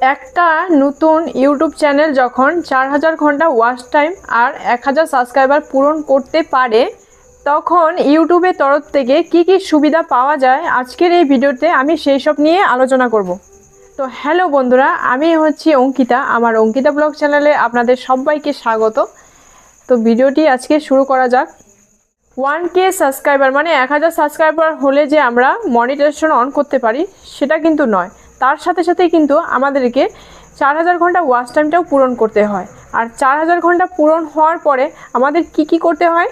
একটা নতুন YouTube channel যখন চার হাজার ঘণ্টা ওয়াচ টাইম আর এক হাজার সাবস্ক্রাইবার পূরণ করতে পারে, তখন ইউটিউবের তরফ থেকে কি কি সুবিধা পাওয়া যায় আজকের এই ভিডিওতে আমি সেই সব নিয়ে আলোচনা করব। তো হ্যালো বন্ধুরা, আমি হচ্ছি অঙ্কিতা, আমার অঙ্কিতা ব্লগ চ্যানেলে আপনাদের সবাইকে স্বাগত। তো ভিডিওটি আজকে শুরু করা যাক। ওয়ান কে সাবস্ক্রাইবার মানে এক হাজার সাবস্ক্রাইবার হলে যে আমরা মনিটাইজেশন অন করতে পারি, সেটা কিন্তু নয়। তার সাথে সাথে কিন্তু আমাদেরকে চার হাজার ঘণ্টা ওয়াচ টাইমটাও পূরণ করতে হয়। আর চার হাজার ঘণ্টা পূরণ হওয়ার পরে আমাদের কি কি করতে হয়?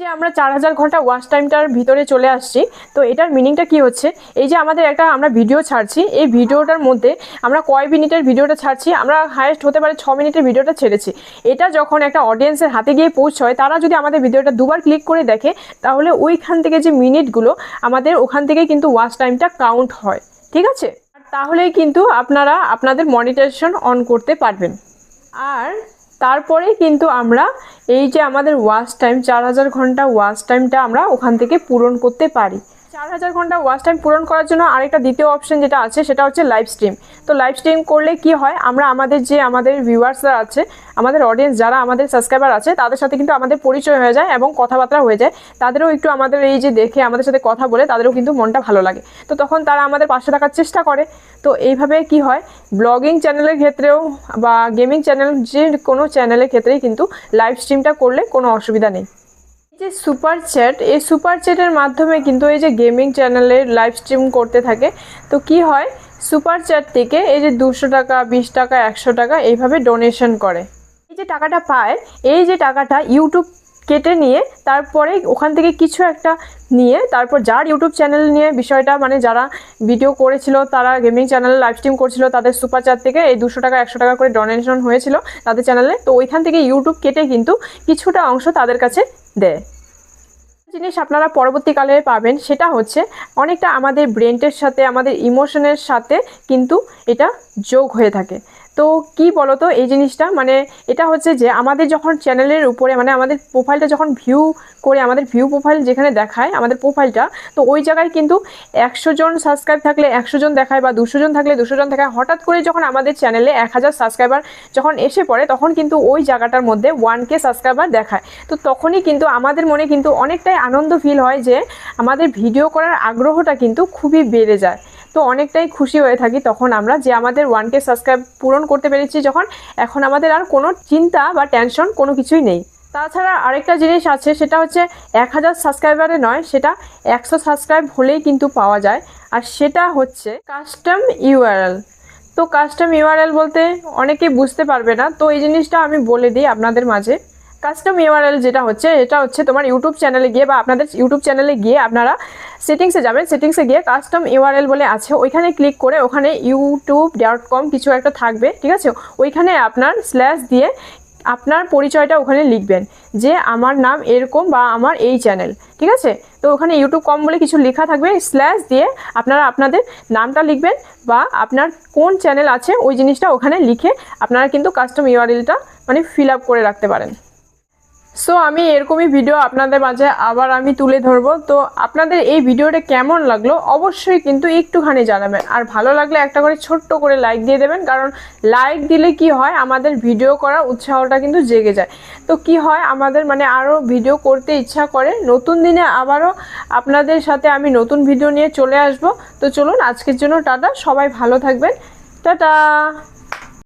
যে আমরা চার হাজার ঘণ্টা ওয়াচ টাইমটার ভিতরে চলে আসছি, তো এটার মিনিংটা কি হচ্ছে? এই যে আমাদের একটা আমরা ভিডিও ছাড়ছি, এই ভিডিওটার মধ্যে আমরা কয় মিনিটের ভিডিওটা ছাড়ছি? আমরা হায়েস্ট হতে পারে ছ মিনিটের ভিডিওটা ছেড়েছি। এটা যখন একটা অডিয়েন্সের হাতে গিয়ে পৌঁছয়, তারা যদি আমাদের ভিডিওটা দুবার ক্লিক করে দেখে, তাহলে ওইখান থেকে যে মিনিটগুলো আমাদের ওখান থেকে কিন্তু ওয়াচ টাইমটা কাউন্ট হয়। ঠিক আছে? আর তাহলেই কিন্তু আপনারা আপনাদের মনিটাইজেশন অন করতে পারবেন। আর তারপরে কিন্তু আমরা এই যে আমাদের ওয়াচ টাইম, চার হাজার ঘণ্টা ওয়াচ টাইমটা আমরা ওখান থেকে পূরণ করতে পারি। চার হাজার ঘণ্টা ওয়াচ টাইম পূরণ করার জন্য আরেকটা দ্বিতীয় অপশন যেটা আছে, সেটা হচ্ছে লাইভ স্ট্রিম তো লাইভ স্ট্রিম করলে কি হয়? আমরা আমাদের যে আমাদের ভিউয়ার্সরা আছে, আমাদের অডিয়েন্স যারা আমাদের সাবস্ক্রাইবার আছে, তাদের সাথে কিন্তু আমাদের পরিচয় হয়ে যায় এবং কথাবার্তা হয়ে যায়। তাদেরও একটু আমাদের এই যে দেখে আমাদের সাথে কথা বলে তাদেরও কিন্তু মনটা ভালো লাগে। তো তখন তারা আমাদের পাশে থাকার চেষ্টা করে। তো এইভাবে কি হয়? ব্লগিং চ্যানেলের ক্ষেত্রেও বা গেমিং চ্যানেল যে কোনো চ্যানেলের ক্ষেত্রেই কিন্তু লাইভ স্ট্রিমটা করলে কোনো অসুবিধা নেই। যে সুপার চ্যাট এই সুপার চ্যাটের মাধ্যমে কিন্তু এই যে গেমিং চ্যানেলের লাইভ স্ট্রিম করতে থাকে, তো কি হয়? সুপার চ্যাট থেকে এই যে দুশো টাকা, বিশ টাকা, একশো টাকা এইভাবে ডোনেশন করে। এই যে টাকাটা পায়, এই যে টাকাটা ইউটিউব কেটে নিয়ে তারপরে ওখান থেকে কিছু একটা নিয়ে তারপর যার ইউটিউব চ্যানেল নিয়ে বিষয়টা মানে যারা ভিডিও করেছিল, তারা গেমিং চ্যানেলে লাইভ স্ট্রিম করছিল, তাদের সুপার চার থেকে এই দুশো টাকা, একশো টাকা করে ডোনেশন হয়েছিল তাদের চ্যানেলে তো ওইখান থেকে ইউটিউব কেটে কিন্তু কিছুটা অংশ তাদের কাছে দেয় জিনিস আপনারা পরবর্তীকালে পাবেন, সেটা হচ্ছে অনেকটা আমাদের ব্রেনটের সাথে, আমাদের ইমোশনের সাথে কিন্তু এটা যোগ হয়ে থাকে। তো কি বলতো, এই জিনিসটা? মানে এটা হচ্ছে যে আমাদের যখন চ্যানেলের উপরে মানে আমাদের প্রোফাইলটা যখন ভিউ করে, আমাদের ভিউ প্রোফাইল যেখানে দেখায়, আমাদের প্রোফাইলটা তো ওই জায়গায় কিন্তু একশো জন সাবস্ক্রাইব থাকলে একশো জন দেখায় বা দুশো জন থাকলে দুশো জন দেখায়। হঠাৎ করে যখন আমাদের চ্যানেলে এক হাজার সাবস্ক্রাইবার যখন এসে পড়ে, তখন কিন্তু ওই জায়গাটার মধ্যে ওয়ান কে সাবস্ক্রাইবার দেখায়। তো তখনই কিন্তু আমাদের মনে কিন্তু অনেকটাই আনন্দ ফিল হয় যে আমাদের ভিডিও করার আগ্রহটা কিন্তু খুবই বেড়ে যায়। তো অনেকটাই খুশি হয়ে থাকি তখন আমরা যে আমাদের ওয়ান কে সাবস্ক্রাইব পূরণ করতে পেরেছি যখন, এখন আমাদের আর কোনো চিন্তা বা টেনশন কোনো কিছুই নেই। তাছাড়া আরেকটা জিনিস আছে, সেটা হচ্ছে এক হাজার সাবস্ক্রাইবারে নয়, সেটা একশো সাবস্ক্রাইব হলেই কিন্তু পাওয়া যায়। আর সেটা হচ্ছে কাস্টম ইউআরএল তো কাস্টম ইউআরএল বলতে অনেকেই বুঝতে পারবে না, তো এই জিনিসটা আমি বলে দিই আপনাদের মাঝে। কাস্টম ইউআরএল যেটা হচ্ছে, এটা হচ্ছে তোমার ইউটিউব চ্যানেলে গিয়ে বা আপনাদের ইউটিউব চ্যানেলে গিয়ে আপনারা সেটিংসে যাবেন। সেটিংসে গিয়ে কাস্টম ইউআরএল বলে আছে, ওইখানে ক্লিক করে ওখানে ইউটিউব ডট কম কিছু একটা থাকবে, ঠিক আছে? ওইখানে আপনার স্ল্যাশ দিয়ে আপনার পরিচয়টা ওখানে লিখবেন যে আমার নাম এরকম বা আমার এই চ্যানেল ঠিক আছে? তো ওখানে ইউটিউব কম বলে কিছু লেখা থাকবে স্ল্যাশ দিয়ে আপনারা আপনাদের নামটা লিখবেন বা আপনার কোন চ্যানেল আছে, ওই জিনিসটা ওখানে লিখে আপনারা কিন্তু কাস্টম ইউআরএলটা মানে ফিল আপ করে রাখতে পারেন। সো আমি এরকমই ভিডিও আপনাদের মাঝে আবার আমি তুলে ধরবো। তো আপনাদের এই ভিডিওটা কেমন লাগল অবশ্যই কিন্তু একটুখানি জানাবেন। আর ভালো লাগলে একটা করে ছোট্ট করে লাইক দিয়ে দেবেন, কারণ লাইক দিলে কি হয়, আমাদের ভিডিও করার উৎসাহটা কিন্তু জেগে যায়। তো কি হয়, আমাদের মানে আরও ভিডিও করতে ইচ্ছা করে। নতুন দিনে আবারও আপনাদের সাথে আমি নতুন ভিডিও নিয়ে চলে আসব। তো চলুন, আজকের জন্য টাটা। সবাই ভালো থাকবেন। টাটা!